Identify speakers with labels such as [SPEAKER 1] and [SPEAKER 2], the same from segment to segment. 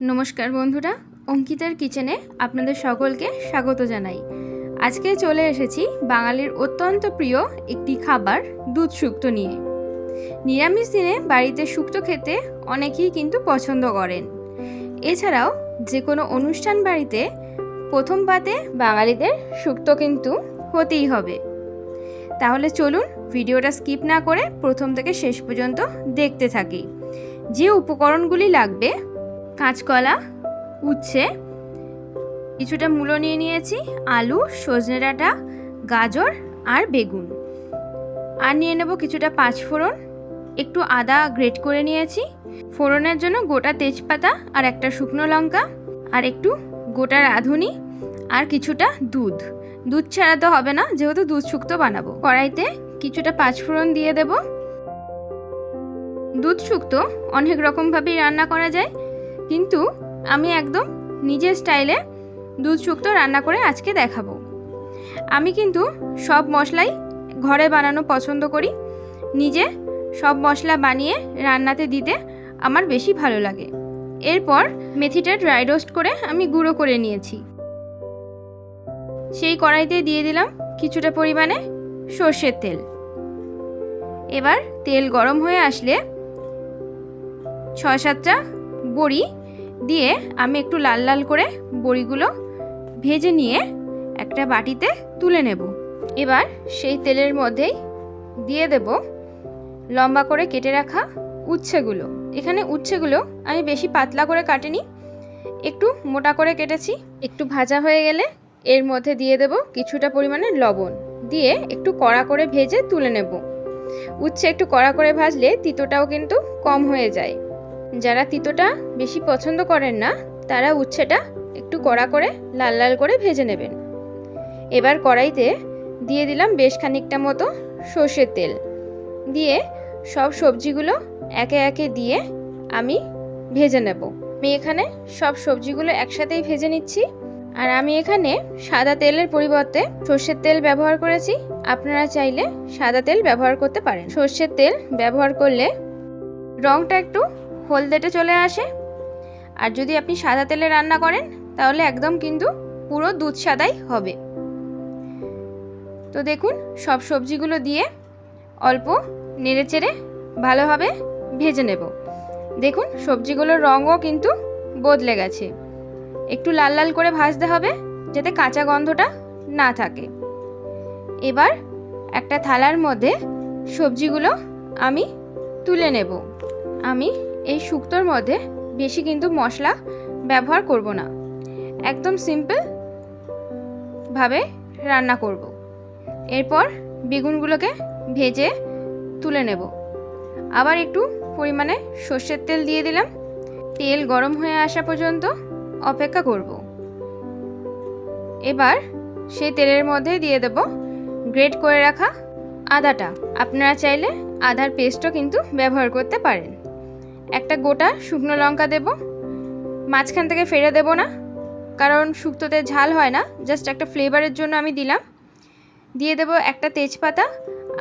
[SPEAKER 1] নমস্কার বন্ধুরা, অঙ্কিতার কিচেনে আপনাদের সকলকে স্বাগত জানাই। আজকে চলে এসেছি বাঙালির অত্যন্ত প্রিয় একটি খাবার, দুধ শুক্তো নিয়ে। নিরামিষ দিনে বাড়িতে শুক্তো খেতে অনেকেই কিন্তু পছন্দ করেন। এছাড়াও যে কোনো অনুষ্ঠান বাড়িতে প্রথম পাতে বাঙালিদের শুক্তো কিন্তু হতেই হবে। তাহলে চলুন ভিডিওটা স্কিপ না করে প্রথম থেকে শেষ পর্যন্ত দেখতে থাকি। যে উপকরণগুলি লাগবে কাঁচকলা, উচ্ছে, কিছুটা মূলো নিয়ে নিয়েছি, আলু, সজনে ডাঁটা, গাজর আর বেগুন। আর নিয়ে নেব কিছুটা পাঁচফোড়ন একটু আদা গ্রেট করে নিয়েছি। ফোড়নের জন্য গোটা তেজপাতা আর একটা শুকনো লঙ্কা আর একটু গোটা রাঁধুনি আর কিছুটা দুধ। দুধ ছাড়া তো হবে না, যেহেতু দুধ শুক্তো বানাবো। কড়াইতে কিছুটা পাঁচফোড়ন দিয়ে দেব। দুধ শুক্তো অনেক রকমভাবেই রান্না করা যায়। কিন্তু আমি একদম নিজের স্টাইলে দুধ শুক্তো রান্না করে আজকে দেখাবো। আমি কিন্তু সব মশলাই ঘরে বানানো পছন্দ করি। নিজে সব মশলা বানিয়ে রান্নাতে দিতে আমার বেশি ভালো লাগে। এরপর মেথিটা ড্রাই রোস্ট করে আমি গুঁড়ো করে নিয়েছি। সেই কড়াইতে দিয়ে দিলাম কিছুটা পরিমাণে সর্ষের তেল। এবার তেল গরম হয়ে আসলে ছয় সাতটা বড়ি দিয়ে আমি একটু লাল লাল করে বড়িগুলো ভেজে নিয়ে একটা বাটিতে তুলে নেব। এবার সেই তেলের মধ্যেই দিয়ে দেব লম্বা করে কেটে রাখা উচ্ছেগুলো। এখানে উচ্ছেগুলো আমি বেশি পাতলা করে কাটিনি, একটু মোটা করে কেটেছি। একটু ভাজা হয়ে গেলে এর মধ্যে দিয়ে দেব কিছুটা পরিমাণে লবণ। দিয়ে একটু কড়া করে ভেজে তুলে নেব। উচ্ছে একটু কড়া করে ভাজলে তিতোটাও কিন্তু কম হয়ে যায়। যারা তিতোটা বেশি পছন্দ করেন না, তারা উচ্ছেটা একটু কড়া করে লাল লাল করে ভেজে নেবেন। এবার কড়াইতে দিয়ে দিলাম বেশ খানিকটা মতো সর্ষের তেল। দিয়ে সব সবজিগুলো একে একে দিয়ে আমি ভেজে নেব। আমি এখানে সব সবজিগুলো একসাথেই ভেজে নিচ্ছি। আর আমি এখানে সাদা তেলের পরিবর্তে সর্ষের তেল ব্যবহার করেছি। আপনারা চাইলে সাদা তেল ব্যবহার করতে পারেন। সর্ষের তেল ব্যবহার করলে রঙটা একটু হলদেটে চলে আসে। আর যদি আপনি সাদা তেলে রান্না করেন, তাহলে একদম কিন্তু পুরো দুধ সাদাই হবে। তো দেখুন, সব সবজিগুলো দিয়ে অল্প নেড়েচেড়ে ভালোভাবে ভেজে নেব। দেখুন, সবজিগুলোর রঙও কিন্তু বদলে গেছে। একটু লাল লাল করে ভাজতে হবে, যাতে কাঁচা গন্ধটা না থাকে। এবার একটা থালার মধ্যে সবজিগুলো আমি তুলে নেব। আমি এই শুক্তোর মধ্যে বেশি কিন্তু মশলা ব্যবহার করব না। একদম সিম্পল ভাবে রান্না করব। এরপর বেগুনগুলোকে ভেজে তুলে নেব। আবার একটু পরিমাণে সর্ষের তেল দিয়ে দিলাম। তেল গরম হয়ে আসা পর্যন্ত অপেক্ষা করব। এবার সেই তেলের মধ্যে দিয়ে দেব গ্রেট করে রাখা আদাটা। আপনারা চাইলে আদার পেস্টও কিন্তু ব্যবহার করতে পারেন। একটা গোটা শুকনো লঙ্কা দেব। মাঝখান থেকে ফেলে দেব না, কারণ শুক্তোতে ঝাল হয় না। জাস্ট একটা ফ্লেভারের জন্য আমি দিলাম। দিয়ে দেব একটা তেজপাতা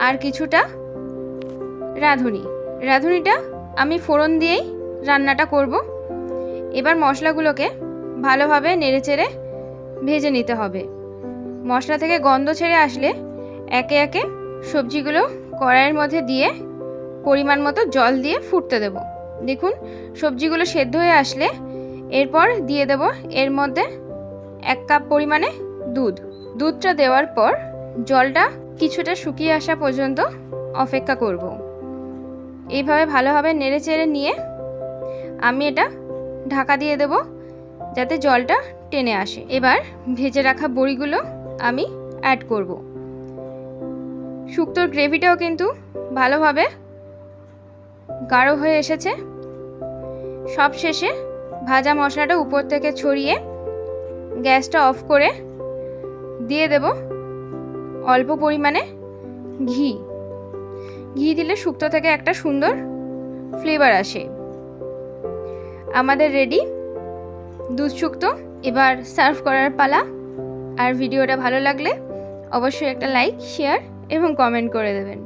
[SPEAKER 1] আর কিছুটা রাঁধুনি। রাঁধুনিটা আমি ফোড়ন দিয়েই রান্নাটা করব। এবার মশলাগুলোকে ভালোভাবে নেড়েচেড়ে ভেজে নিতে হবে। মশলা থেকে গন্ধ ছেড়ে আসলে একে একে সবজিগুলো কড়াইয়ের মধ্যে দিয়ে পরিমাণ মতো জল দিয়ে ফুটতে দেব। দেখুন, সবজিগুলো সেদ্ধ হয়ে আসলে এরপর দিয়ে দেব এর মধ্যে এক কাপ পরিমাণে দুধ। দুধটা দেওয়ার পর জলটা কিছুটা শুকিয়ে আসা পর্যন্ত অপেক্ষা করব। এইভাবে ভালোভাবে নেড়ে চেড়ে নিয়ে আমি এটা ঢাকা দিয়ে দেব যাতে জলটা টেনে আসে। এবার ভেজে রাখা বড়িগুলো আমি অ্যাড করব। শুক্তোর গ্রেভিটাও কিন্তু ভালোভাবে গাঢ় হয়ে এসেছে। সব শেষে ভাজা মশলাটা উপর থেকে ছড়িয়ে গ্যাসটা অফ করে দিয়ে দেব অল্প পরিমাণে ঘি। ঘি দিলে শুক্তো থেকে একটা সুন্দর ফ্লেভার আসে। আমাদের রেডি দুধ শুক্তো। এবার সার্ভ করার পালা। আর ভিডিওটা ভালো লাগলে অবশ্যই একটা লাইক শেয়ার এবং কমেন্ট করে দেবেন।